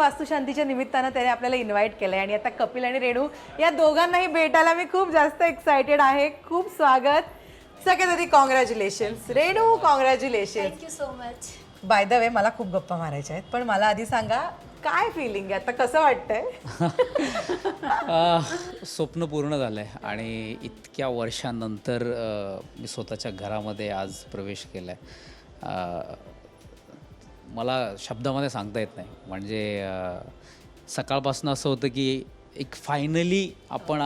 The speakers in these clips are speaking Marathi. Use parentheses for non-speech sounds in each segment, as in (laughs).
वास्तुशांतीच्या निमित्तानं त्याने आपल्याला इन्व्हाइट केलंय. आणि आता कपिल आणि रेणू या दोघांनाही भेटायला मी खूप जास्त एक्सायटेड आहे. खूप स्वागत. सगळ्यात आधी congratulations Renu congratulation thank you so much by the way मला खूप गप्पा मारायच्या आहेत. पण मला आधी सांगा काय फिलिंग आहे? आता कसं वाटतंय? (laughs) अह, स्वप्न पूर्ण झालं आहे आणि इतक्या वर्षानंतर अह, मी स्वतःच्या घरामध्ये आज प्रवेश केला आहे मला शब्दामध्ये सांगता येत नाही. म्हणजे सकाळपासून असं होतं की एक फायनली आपण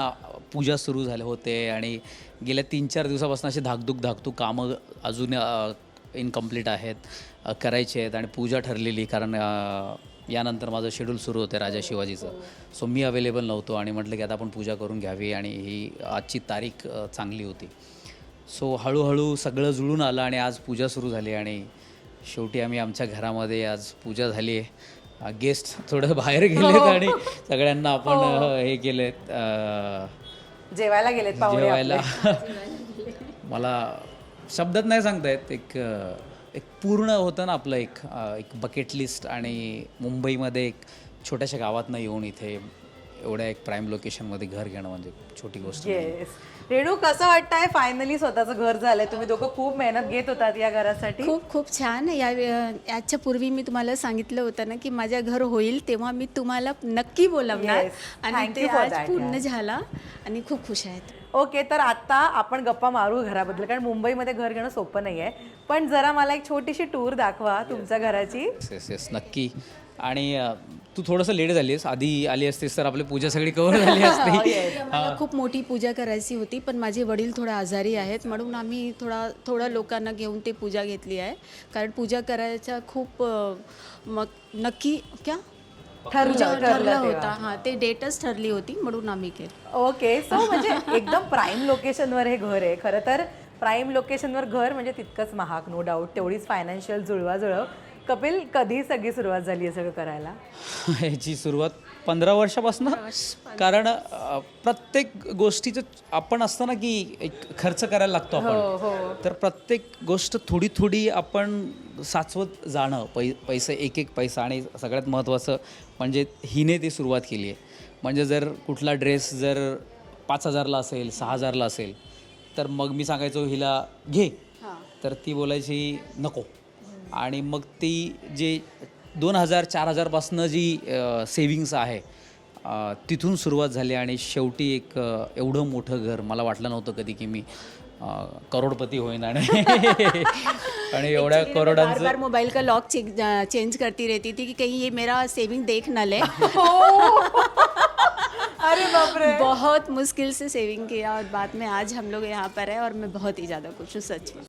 पूजा सुरू झाले होते आणि गेल्या तीन चार दिवसापासून अशी धाकधूक धाकधूक कामं अजून इनकम्प्लीट आहेत करायचे आहेत आणि पूजा ठरलेली कारण यानंतर माझं शेड्यूल सुरू होतं राजा शिवाजीचं. सो मी अवेलेबल नव्हतो आणि म्हटलं की आता आपण पूजा करून घ्यावी आणि ही आजची तारीख चांगली होती. सो हळूहळू सगळं जुळून आलं आणि आज पूजा सुरू झाली आणि शेवटी आम्ही आमच्या घरामध्ये आज पूजा झाली आहे. गेस्ट थोडं बाहेर गेलेत आणि सगळ्यांना आपण अ, हे केलेत अ, जेवायला गेलेत पाहुणे जेवायला. (laughs) मला शब्दात नाही सांगता येत एक अ, एक पूर्ण होतं ना आपलं एक अ, एक बकेट लिस्ट आणि मुंबईमध्ये एक छोट्याशा गावातनं येऊन इथे एवढ्या एक प्राईम लोकेशनमध्ये घर घेणं म्हणजे छोटी गोष्ट. येस रेणू कसं वाटतंय? फायनली स्वतःचं घर झालंय. तुम्ही दोघं खूप मेहनत घेत होतात या घरासाठी. खूप खूप छान. या याच्या पूर्वी मी तुम्हाला सांगितलं होतं ना की माझ्या घर होईल तेव्हा मी तुम्हाला नक्की बोलवणार. Yes. आणि Thank ते you for आज that, पूर्ण yeah. झाला. आणि खूप खुश आहेत. ओके तर आता आपण गप्पा मारू घराबद्दल कारण मुंबईमध्ये घर घेणं सोपं नाही आहे पण जरा मला एक छोटीशी टूर दाखवा तुमच्या घराची. येस येस नक्की. आणि अ, तू थोडंसं लेट झालीस आधी आली असतीस तर आपली पूजा सगळी कव्हर झाली (laughs) असती. मला खूप मोठी पूजा करायची होती पण माझे वडील थोडे आजारी आहेत म्हणून आम्ही थोडा थोडं लोकांना घेऊन ते पूजा घेतली आहे. कारण पूजा करायच्या खूप अ, मग नक्की क्या? ठरलं ठरलं तेव्हा. होता. हां ते डेटच ठरली होती म्हणून आम्ही केलं. ओके सो म्हणजे एकदम प्राईम लोकेशनवर हे घर आहे. खरं तर प्राईम लोकेशनवर घर म्हणजे तितकंच महाग नो डाऊट तेवढीच फायनान्शियल जुळवाजुळव. कपिल कधी सगळी सुरुवात झाली हे सगळं करायला? (laughs) ह्याची सुरुवात पंधरा वर्षापासून? कारण अ, प्रत्येक गोष्टीचं आपण असतं ना की एक खर्च करायला लागतो आपण. तर प्रत्येक गोष्ट थोडी थोडी आपण साचवत जाणं पै पैसे एक एक पैसा आणि सगळ्यात महत्त्वाचं म्हणजे हिने ती सुरुवात केली आहे. म्हणजे जर कुठला ड्रेस जर पाच हजारला असेल सहा हजारला असेल तर मग मी सांगायचो हिला घे. तर ती बोलायची नको. आणि मग ती जे दोन हजार चार हजारपासनं जी सेविंग्स आहे तिथून सुरुवात झाली आणि शेवटी एक एवढं मोठं घर मला वाटलं नव्हतं कधी की मी करोडपती होईन आणि (laughs) आणि एवढ्या करोडांचं बार मोबाइल का लॉक चेंज करती रहती थी कि कहीं ये मेरा सेविंग देख न ले. (laughs) अरे बापरे. बहुत मुश्किल से सेविंग किया और बाद में आज हम लोग यहाँ पर है और मैं बहुत ही ज़्यादा खुश हूँ सच में.